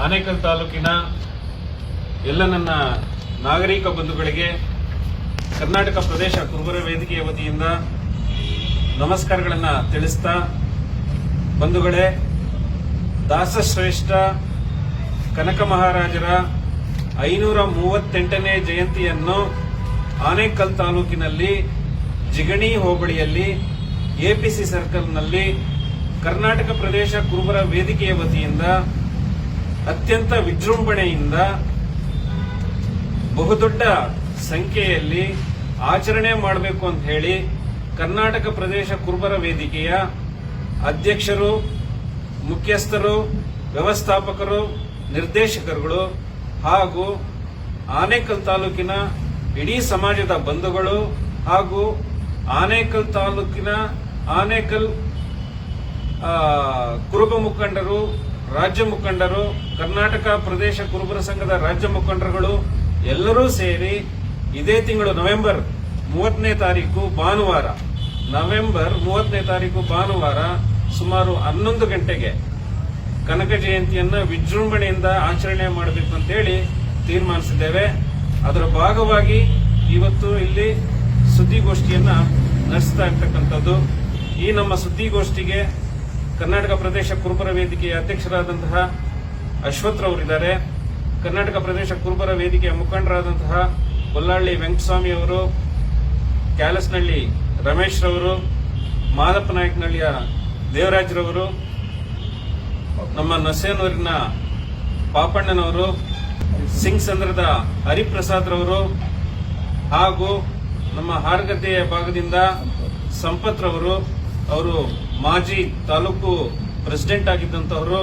ಆನೇಕಲ್ ತಾಲೂಕಿನ ಎಲ್ಲ ನನ್ನ ನಾಗರಿಕ ಬಂಧುಗಳಿಗೆ ಕರ್ನಾಟಕ ಪ್ರದೇಶ ಕುರುಬರ ವೇದಿಕೆಯ ವತಿಯಿಂದ ನಮಸ್ಕಾರಗಳನ್ನು ತಿಳಿಸ್ತಾ, ಬಂಧುಗಳೇ, ದಾಸಶ್ರೇಷ್ಠ, ಕನಕ ಮಹಾರಾಜರ ಐನೂರ ಮೂವತ್ತೆಂಟನೇ ಜಯಂತಿಯನ್ನು ಆನೇಕಲ್ ತಾಲೂಕಿನಲ್ಲಿ ಜಿಗಣಿ ಹೋಬಳಿಯಲ್ಲಿ ಎಪಿಸಿ ಸರ್ಕಲ್ನಲ್ಲಿ ಕರ್ನಾಟಕ ಪ್ರದೇಶ ಕುರುಬರ ವೇದಿಕೆಯ ವತಿಯಿಂದ ಅತ್ಯಂತ ವಿಜೃಂಭಣೆಯಿಂದ ಬಹುದೊಡ್ಡ ಸಂಖ್ಯೆಯಲ್ಲಿ ಆಚರಣೆ ಮಾಡಬೇಕು ಅಂತ ಹೇಳಿ ಕರ್ನಾಟಕ ಪ್ರದೇಶ ಕುರುಬರ ವೇದಿಕೆಯ ಅಧ್ಯಕ್ಷರು, ಮುಖ್ಯಸ್ಥರು, ವ್ಯವಸ್ಥಾಪಕರು, ನಿರ್ದೇಶಕರುಗಳು ಹಾಗೂ ಆನೇಕಲ್ ತಾಲೂಕಿನ ಇಡೀ ಸಮಾಜದ ಬಂಧುಗಳು ಹಾಗೂ ಆನೇಕಲ್ ತಾಲೂಕಿನ ಆನೇಕಲ್ ಕುರುಬ ಮುಖಂಡರು, ರಾಜ್ಯ ಮುಖಂಡರು, ಕರ್ನಾಟಕ ಪ್ರದೇಶ ಕುರುಬರ ಸಂಘದ ರಾಜ್ಯ ಮುಖಂಡರುಗಳು ಎಲ್ಲರೂ ಸೇರಿ ಇದೇ ತಿಂಗಳು ನವೆಂಬರ್ ಮೂವತ್ತನೇ ತಾರೀಕು ಭಾನುವಾರ. ನವೆಂಬರ್ ಮೂವತ್ತನೇ ತಾರೀಕು ಭಾನುವಾರ ಸುಮಾರು ಹನ್ನೊಂದು ಗಂಟೆಗೆ ಕನಕ ಜಯಂತಿಯನ್ನ ವಿಜೃಂಭಣೆಯಿಂದ ಆಚರಣೆ ಮಾಡಬೇಕು ಅಂತೇಳಿ ತೀರ್ಮಾನಿಸಿದ್ದೇವೆ. ಅದರ ಭಾಗವಾಗಿ ಇವತ್ತು ಇಲ್ಲಿ ಸುದ್ದಿಗೋಷ್ಠಿಯನ್ನು ನಡೆಸ್ತಾ ಇರ್ತಕ್ಕಂಥದ್ದು. ಈ ನಮ್ಮ ಸುದ್ದಿಗೋಷ್ಠಿಗೆ ಕರ್ನಾಟಕ ಪ್ರದೇಶ ಕುರುಬರ ವೇದಿಕೆಯ ಅಧ್ಯಕ್ಷರಾದಂತಹ ಅಶ್ವಥ್ರವರಿದ್ದಾರೆ ಕರ್ನಾಟಕ ಪ್ರದೇಶ ಕುರುಬರ ವೇದಿಕೆಯ ಮುಖಂಡರಾದಂತಹ ಕೊಲ್ಲಾಳ್ಳಿ ವೆಂಕಟಸ್ವಾಮಿ ಅವರು, ಕ್ಯಾಲಸ್ನಳ್ಳಿ ರಮೇಶ್ ರವರು ಮಾದಪ್ಪ ನಾಯಕನಹಳ್ಳಿಯ ದೇವರಾಜ್ರವರು ನಮ್ಮ ನಸೇನೂರಿನ ಪಾಪಣ್ಣನವರು, ಸಿಂಗ್ ಸಂದ್ರದ ಹರಿಪ್ರಸಾದ್ ರವರು ಹಾಗೂ ನಮ್ಮ ಹಾರ್ಗದ್ದೆಯ ಭಾಗದಿಂದ ಸಂಪತ್ ರವರು ಅವರು ಮಾಜಿ ತಾಲೂಕು ಪ್ರೆಸಿಡೆಂಟ್ ಆಗಿದ್ದಂಥವರು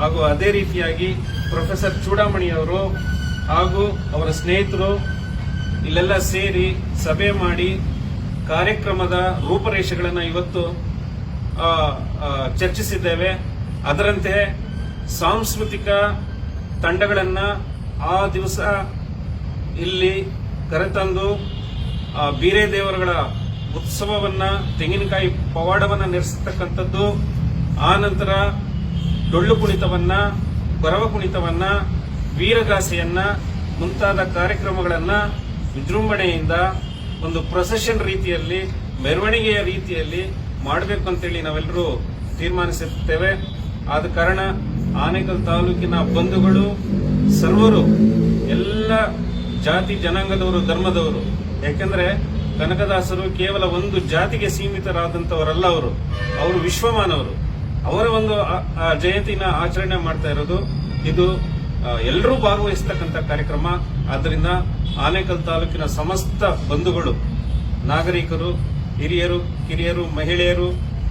ಹಾಗೂ ಅದೇ ರೀತಿಯಾಗಿ ಪ್ರೊಫೆಸರ್ ಚೂಡಾಮಣಿ ಅವರು ಹಾಗೂ ಅವರ ಸ್ನೇಹಿತರು ಇಲ್ಲೆಲ್ಲ ಸೇರಿ ಸಭೆ ಮಾಡಿ ಕಾರ್ಯಕ್ರಮದ ರೂಪರೇಷೆಗಳನ್ನು ಇವತ್ತು ಚರ್ಚಿಸಿದ್ದೇವೆ. ಅದರಂತೆ ಸಾಂಸ್ಕೃತಿಕ ತಂಡಗಳನ್ನು ಆ ದಿವಸ ಇಲ್ಲಿ ಕರೆತಂದು, ಆ ಬೀರೆ ದೇವರುಗಳ ಉತ್ಸವವನ್ನ, ತೆಂಗಿನಕಾಯಿ ಪವಾಡವನ್ನ ನಡೆಸತಕ್ಕಂಥದ್ದು ಆ ನಂತರ ಡೊಳ್ಳು ಕುಣಿತವನ್ನು ಬರವ ಕುಣಿತವನ್ನು, ವೀರಗಾಸೆಯನ್ನ ಮುಂತಾದ ಕಾರ್ಯಕ್ರಮಗಳನ್ನ ವಿಜೃಂಭಣೆಯಿಂದ ಒಂದು ಪ್ರೊಸೆಷನ್ ರೀತಿಯಲ್ಲಿ, ಮೆರವಣಿಗೆಯ ರೀತಿಯಲ್ಲಿ ಮಾಡಬೇಕು ಅಂತೇಳಿ ನಾವೆಲ್ಲರೂ ತೀರ್ಮಾನಿಸಿರ್ತೇವೆ ಆದ ಕಾರಣ ಆನೇಕಲ್ ತಾಲೂಕಿನ ಬಂಧುಗಳು, ಸರ್ವರು, ಎಲ್ಲ ಜಾತಿ ಜನಾಂಗದವರು, ಧರ್ಮದವರು, ಯಾಕೆಂದ್ರೆ ಕನಕದಾಸರು ಕೇವಲ ಒಂದು ಜಾತಿಗೆ ಸೀಮಿತರಾದಂತವರಲ್ಲ ಅವರು. ಅವರು ವಿಶ್ವಮಾನವರು. ಅವರ ಒಂದು ಜಯಂತಿನ ಆಚರಣೆ ಮಾಡ್ತಾ ಇರೋದು ಇದು ಎಲ್ಲರೂ ಭಾಗವಹಿಸ್ತಕ್ಕಂಥ ಕಾರ್ಯಕ್ರಮ. ಆದ್ದರಿಂದ ಆನೇಕಲ್ ತಾಲೂಕಿನ ಸಮಸ್ತ ಬಂಧುಗಳು, ನಾಗರಿಕರು, ಹಿರಿಯರು, ಕಿರಿಯರು, ಮಹಿಳೆಯರು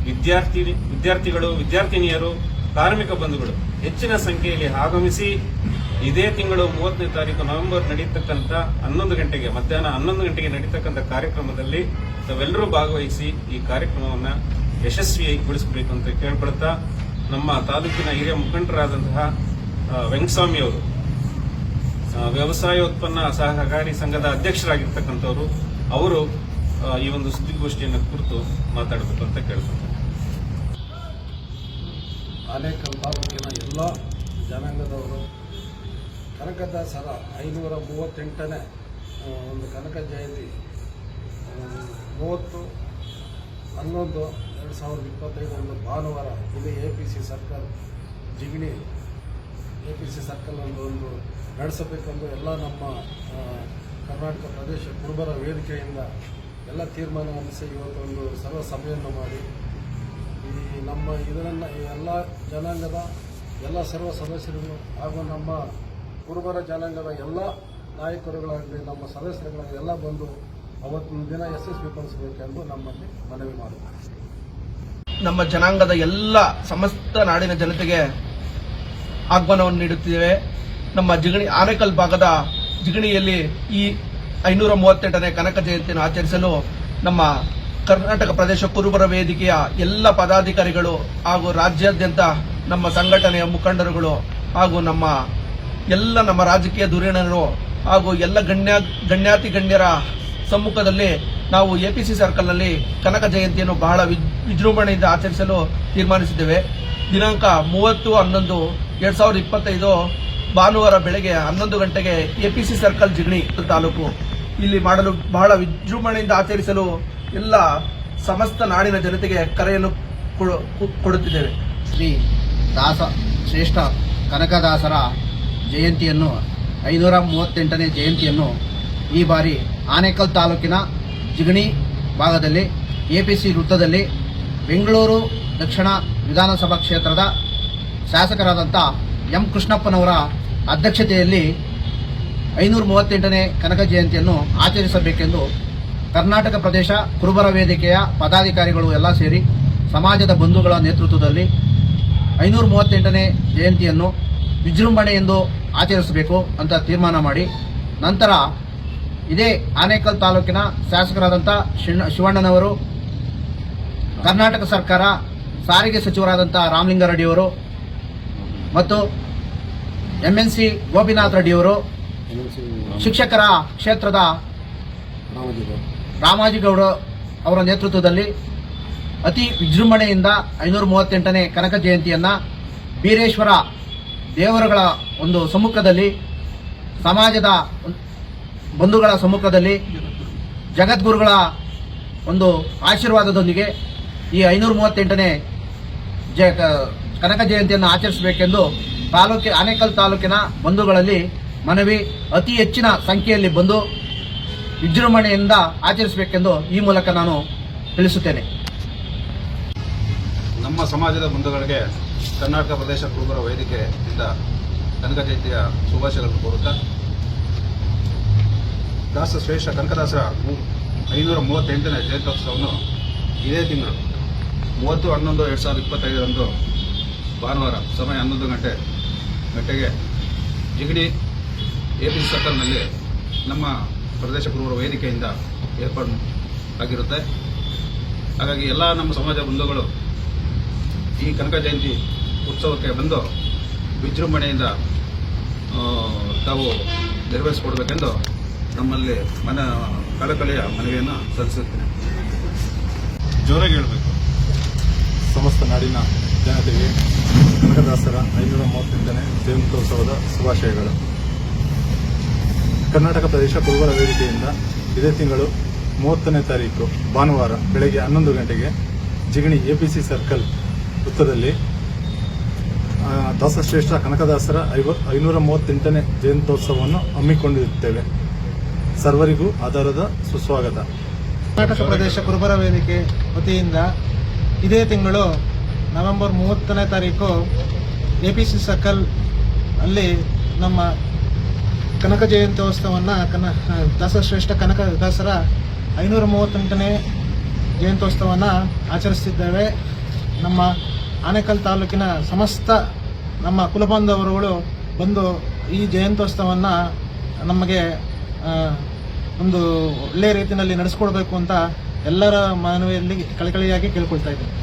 ವಿದ್ಯಾರ್ಥಿ ವಿದ್ಯಾರ್ಥಿಗಳು, ವಿದ್ಯಾರ್ಥಿನಿಯರು ಕಾರ್ಮಿಕ ಬಂಧುಗಳು ಹೆಚ್ಚಿನ ಸಂಖ್ಯೆಯಲ್ಲಿ ಆಗಮಿಸಿ ಇದೇ ತಿಂಗಳು ಮೂವತ್ತನೇ ತಾರೀಕು ನವೆಂಬರ್ ನಡೀತಕ್ಕಂಥ ಹನ್ನೊಂದು ಗಂಟೆಗೆ ಮಧ್ಯಾಹ್ನ ಹನ್ನೊಂದು ಗಂಟೆಗೆ ನಡೀತಕ್ಕಂಥ ಕಾರ್ಯಕ್ರಮದಲ್ಲಿ ತಾವೆಲ್ಲರೂ ಭಾಗವಹಿಸಿ ಈ ಕಾರ್ಯಕ್ರಮವನ್ನ ಯಶಸ್ವಿಗೊಳಿಸಬೇಕು ಅಂತ ಕೇಳ್ಕೊಳ್ತಾ ನಮ್ಮ ತಾಲೂಕಿನ ಹಿರಿಯ ಮುಖಂಡರಾದಂತಹ ವೆಂಕಸ್ವಾಮಿ ಅವರು ವ್ಯವಸಾಯ ಉತ್ಪನ್ನ ಸಹಕಾರಿ ಸಂಘದ ಅಧ್ಯಕ್ಷರಾಗಿರ್ತಕ್ಕಂಥವರು, ಅವರು ಈ ಒಂದು ಸುದ್ದಿಗೋಷ್ಠಿಯನ್ನು ಕುರಿತು ಮಾತಾಡಬೇಕು ಅಂತ ಕೇಳ್ಕೊಳ್ತಾರೆ ಅನೇಕ ತಾಲೂಕಿನ ಎಲ್ಲ ಜನಾಂಗದವರು ಕನಕದಾಸರ ಐನೂರ ಮೂವತ್ತೆಂಟನೇ ಒಂದು ಕನಕ ಜಯಂತಿ ಮೂವತ್ತು, ಹನ್ನೊಂದು, ಎರಡು ಸಾವಿರದ ಇಪ್ಪತ್ತೈದು ಒಂದು ಭಾನುವಾರ ಇಲ್ಲಿ A P C circle, Jigani A P C circle ಒಂದು ನಡೆಸಬೇಕೆಂದು ಎಲ್ಲ ನಮ್ಮ ಕರ್ನಾಟಕ ಪ್ರದೇಶ ಕುರುಬರ ವೇದಿಕೆಯಿಂದ ಎಲ್ಲ ತೀರ್ಮಾನವನ್ನು ಇವತ್ತೊಂದು ಸರ್ವ ಸಭೆಯನ್ನು ಮಾಡಿ ಈ ನಮ್ಮ ಇದನ್ನು ಎಲ್ಲ ಜನಾಂಗದ ಎಲ್ಲ ಸರ್ವ ಸದಸ್ಯರು ಹಾಗೂ ನಮ್ಮ ಕುರುಬರ ಜನಾಂಗದ ಎಲ್ಲ ನಾಯಕರುಗಳಾಗಲಿ, ನಮ್ಮ ಸದಸ್ಯರುಗಳಾಗಲಿ ಎಲ್ಲ ಬಂದು ಅವತ್ತಿನ ದಿನ ಯಶಸ್ವಿಗೊಳಿಸಬೇಕೆಂದು ನಮ್ಮಲ್ಲಿ ಮನವಿ ಮಾಡುತ್ತೇವೆ ನಮ್ಮ ಜನಾಂಗದ ಎಲ್ಲ ಸಮಸ್ತ ನಾಡಿನ ಜನತೆಗೆ ಆಹ್ವಾನವನ್ನು ನೀಡುತ್ತಿದ್ದೇವೆ. ನಮ್ಮ ಜಿಗಣಿ, ಆನೇಕಲ್ ಭಾಗದ ಜಿಗಣಿಯಲ್ಲಿ ಈ ಐನೂರ ಮೂವತ್ತೆಂಟನೇ ಕನಕ ಜಯಂತಿಯನ್ನು ಆಚರಿಸಲು ನಮ್ಮ ಕರ್ನಾಟಕ ಪ್ರದೇಶ ಕುರುಬರ ವೇದಿಕೆಯ ಎಲ್ಲ ಪದಾಧಿಕಾರಿಗಳು ಹಾಗೂ ರಾಜ್ಯಾದ್ಯಂತ ನಮ್ಮ ಸಂಘಟನೆಯ ಮುಖಂಡರುಗಳು ಹಾಗೂ ನಮ್ಮ ಎಲ್ಲ ನಮ್ಮ ರಾಜಕೀಯ ಧುರೀಣರು ಹಾಗೂ ಎಲ್ಲ ಗಣ್ಯ ಗಣ್ಯಾತಿ ಗಣ್ಯರ ಸಮ್ಮುಖದಲ್ಲಿ ನಾವು ಎ ಪಿ ಸಿ ಸರ್ಕಲ್ನಲ್ಲಿ ಕನಕ ಜಯಂತಿಯನ್ನು ಬಹಳ ವಿಜ್- ವಿಜೃಂಭಣೆಯಿಂದ ಆಚರಿಸಲು ತೀರ್ಮಾನಿಸಿದ್ದೇವೆ. ದಿನಾಂಕ ಮೂವತ್ತು ಹನ್ನೊಂದು ಎರಡು ಸಾವಿರದ ಇಪ್ಪತ್ತೈದು ಭಾನುವಾರ ಬೆಳಗ್ಗೆ ಹನ್ನೊಂದು ಗಂಟೆಗೆ A P C circle Jigani taluk. ಇಲ್ಲಿ ಮಾಡಲು ಬಹಳ ವಿಜೃಂಭಣೆಯಿಂದ ಆಚರಿಸಲು ಎಲ್ಲ ಸಮಸ್ತ ನಾಡಿನ ಜನತೆಗೆ ಕರೆಯನ್ನು ಕೊಡು- ಕೊಡುತ್ತಿದ್ದೇವೆ. ಶ್ರೀ ದಾಸ, ಶ್ರೇಷ್ಠ ಕನಕದಾಸರ ಜಯಂತಿಯನ್ನು, ಐನೂರ ಮೂವತ್ತೆಂಟನೇ ಜಯಂತಿಯನ್ನು ಈ ಬಾರಿ ಆನೇಕಲ್ ತಾಲೂಕಿನ ಜಿಗಣಿ ಭಾಗದಲ್ಲಿ, ಎ ಪಿ ಸಿ ವೃತ್ತದಲ್ಲಿ ಬೆಂಗಳೂರು ದಕ್ಷಿಣ ವಿಧಾನಸಭಾ ಕ್ಷೇತ್ರದ ಶಾಸಕರಾದಂಥ ಎಂ ಕೃಷ್ಣಪ್ಪನವರ ಅಧ್ಯಕ್ಷತೆಯಲ್ಲಿ ಐನೂರ ಮೂವತ್ತೆಂಟನೇ ಕನಕ ಜಯಂತಿಯನ್ನು ಆಚರಿಸಬೇಕೆಂದು ಕರ್ನಾಟಕ ಪ್ರದೇಶ ಕುರುಬರ ವೇದಿಕೆಯ ಪದಾಧಿಕಾರಿಗಳು ಎಲ್ಲ ಸೇರಿ ಸಮಾಜದ ಬಂಧುಗಳ ನೇತೃತ್ವದಲ್ಲಿ ಐನೂರ ಮೂವತ್ತೆಂಟನೇ ಜಯಂತಿಯನ್ನು ವಿಜೃಂಭಣೆಯೆಂದು ಆಚರಿಸಬೇಕು ಅಂತ ತೀರ್ಮಾನ ಮಾಡಿ ನಂತರ ಇದೇ ಆನೇಕಲ್ ತಾಲೂಕಿನ ಶಾಸಕರಾದಂಥ ಶಿವಣ್ಣನವರು ಕರ್ನಾಟಕ ಸರ್ಕಾರ ಸಾರಿಗೆ ಸಚಿವರಾದಂಥ ರಾಮಲಿಂಗಾರೆಡ್ಡಿಯವರು ಮತ್ತು ಎಂ ಎನ್ ಸಿ ಗೋಪಿನಾಥ್ ರೆಡ್ಡಿಯವರು ಶಿಕ್ಷಕರ ಕ್ಷೇತ್ರದ ರಾಮಾಜಿಗೌಡ ಅವರ ನೇತೃತ್ವದಲ್ಲಿ ಅತಿ ವಿಜೃಂಭಣೆಯಿಂದ ಐನೂರ ಮೂವತ್ತೆಂಟನೇ ಕನಕ ಜಯಂತಿಯನ್ನು ಬೀರೇಶ್ವರ ದೇವರುಗಳ ಒಂದು ಸಮ್ಮುಖದಲ್ಲಿ, ಸಮಾಜದ ಬಂಧುಗಳ ಸಮ್ಮುಖದಲ್ಲಿ, ಜಗದ್ಗುರುಗಳ ಒಂದು ಆಶೀರ್ವಾದದೊಂದಿಗೆ ಈ ಐನೂರ ಮೂವತ್ತೆಂಟನೇ ಜ ಕನಕ ಜಯಂತಿಯನ್ನು ಆಚರಿಸಬೇಕೆಂದು ತಾಲೂಕಿನ ಆನೇಕಲ್ ತಾಲೂಕಿನ ಬಂಧುಗಳಲ್ಲಿ ಮನವಿ ಅತಿ ಹೆಚ್ಚಿನ ಸಂಖ್ಯೆಯಲ್ಲಿ ಬಂದು ವಿಜೃಂಭಣೆಯಿಂದ ಆಚರಿಸಬೇಕೆಂದು ಈ ಮೂಲಕ ನಾನು ತಿಳಿಸುತ್ತೇನೆ. ನಮ್ಮ ಸಮಾಜದ ಬಂಧುಗಳಿಗೆ ಕರ್ನಾಟಕ ಪ್ರದೇಶ ಕುರುಬರ ವೇದಿಕೆಯಿಂದ ಕನಕ ಜಯಂತಿಯ ಶುಭಾಶಯಗಳನ್ನು ಕೋರುತ್ತಾ, ದಾಸ ಶ್ರೇಷ್ಠ ಕನಕದಾಸರ ಐನೂರ ಮೂವತ್ತೆಂಟನೇ ಜಯಂತ್ಯೋತ್ಸವವನ್ನು ಇದೇ ತಿಂಗಳು, ಮೂವತ್ತು, ಹನ್ನೊಂದು, ಎರಡು ಸಾವಿರದ ಇಪ್ಪತ್ತೈದರಂದು ಭಾನುವಾರ ಸಮಯ ಹನ್ನೊಂದು ಗಂಟೆ ಗಂಟೆಗೆ ಜಿಗಡಿ ಎ ಪಿ ಸರ್ಕಲ್ನಲ್ಲಿ ನಮ್ಮ ಪ್ರದೇಶ ಕುರುಬರ ವೇದಿಕೆಯಿಂದ ಏರ್ಪಾಡು ಆಗಿರುತ್ತೆ ಹಾಗಾಗಿ ಎಲ್ಲ ನಮ್ಮ ಸಮಾಜ ಬಂಧುಗಳು ಈ ಕನಕ ಜಯಂತಿ ಉತ್ಸವಕ್ಕೆ ಬಂದು ವಿಜೃಂಭಣೆಯಿಂದ ತಾವು ನೆರವೇರಿಸಿಕೊಡ್ಬೇಕೆಂದು ನಮ್ಮಲ್ಲಿ ಮನ, ಕಳಕಳಿಯ ಮನವಿಯನ್ನು ಸಲ್ಲಿಸುತ್ತೇನೆ. ಜೋರಾಗಿ ಹೇಳಬೇಕು. ಸಮಸ್ತ ನಾಡಿನ ಜನತೆಗೆ, ಕನಕದಾಸರ ಐನೂರ ಮೂವತ್ತೆಂಟನೇ ಜಯಂತ್ಯೋತ್ಸವದ ಶುಭಾಶಯಗಳು. ಕರ್ನಾಟಕ ಪ್ರದೇಶ ಕುರುಬರ ವೇದಿಕೆಯಿಂದ ಇದೇ ತಿಂಗಳು ಮೂವತ್ತನೇ ತಾರೀಕು ಭಾನುವಾರ ಬೆಳಗ್ಗೆ ಹನ್ನೊಂದು ಗಂಟೆಗೆ Jigani A P C circle ವೃತ್ತದಲ್ಲಿ ದಾಸಶ್ರೇಷ್ಠ ಕನಕದಾಸರ ಐವ ಐನೂರ ಮೂವತ್ತೆಂಟನೇ ಜಯಂತ್ಯೋತ್ಸವವನ್ನು ಹಮ್ಮಿಕೊಂಡಿರುತ್ತೇವೆ. ಸರ್ವರಿಗೂ ಆಧಾರದ ಸುಸ್ವಾಗತ. ಕರ್ನಾಟಕ ಪ್ರದೇಶ ಕುರುಬರ ವೇದಿಕೆ ವತಿಯಿಂದ ಇದೇ ತಿಂಗಳು ನವೆಂಬರ್ ಮೂವತ್ತನೇ ತಾರೀಕು ಎ ಪಿ ಸಿ ಸರ್ಕಲ್ ಅಲ್ಲಿ ನಮ್ಮ ಕನಕ ಜಯಂತ್ಯೋತ್ಸವವನ್ನು ಕನ ದಾಸಶ್ರೇಷ್ಠ ಕನಕ ದಾಸರ ಐನೂರ ಮೂವತ್ತೆಂಟನೇ ಜಯಂತ್ಯೋತ್ಸವವನ್ನು ಆಚರಿಸ್ತಿದ್ದೇವೆ. ನಮ್ಮ ಆನೇಕಲ್ ತಾಲೂಕಿನ ಸಮಸ್ತ ನಮ್ಮ ಕುಲಬಾಂಧವರುಗಳು ಬಂದು ಈ ಜಯಂತ್ಯೋತ್ಸವವನ್ನು ನಮಗೆ ಒಂದು ಒಳ್ಳೆಯ ರೀತಿಯಲ್ಲಿ ನಡೆಸ್ಕೊಡ್ಬೇಕು ಅಂತ ಎಲ್ಲರ ಮನವಿಯಲ್ಲಿ ಕಳಕಳಿಯಾಗಿ ಕೇಳ್ಕೊಳ್ತಾ ಇದ್ದೀನಿ.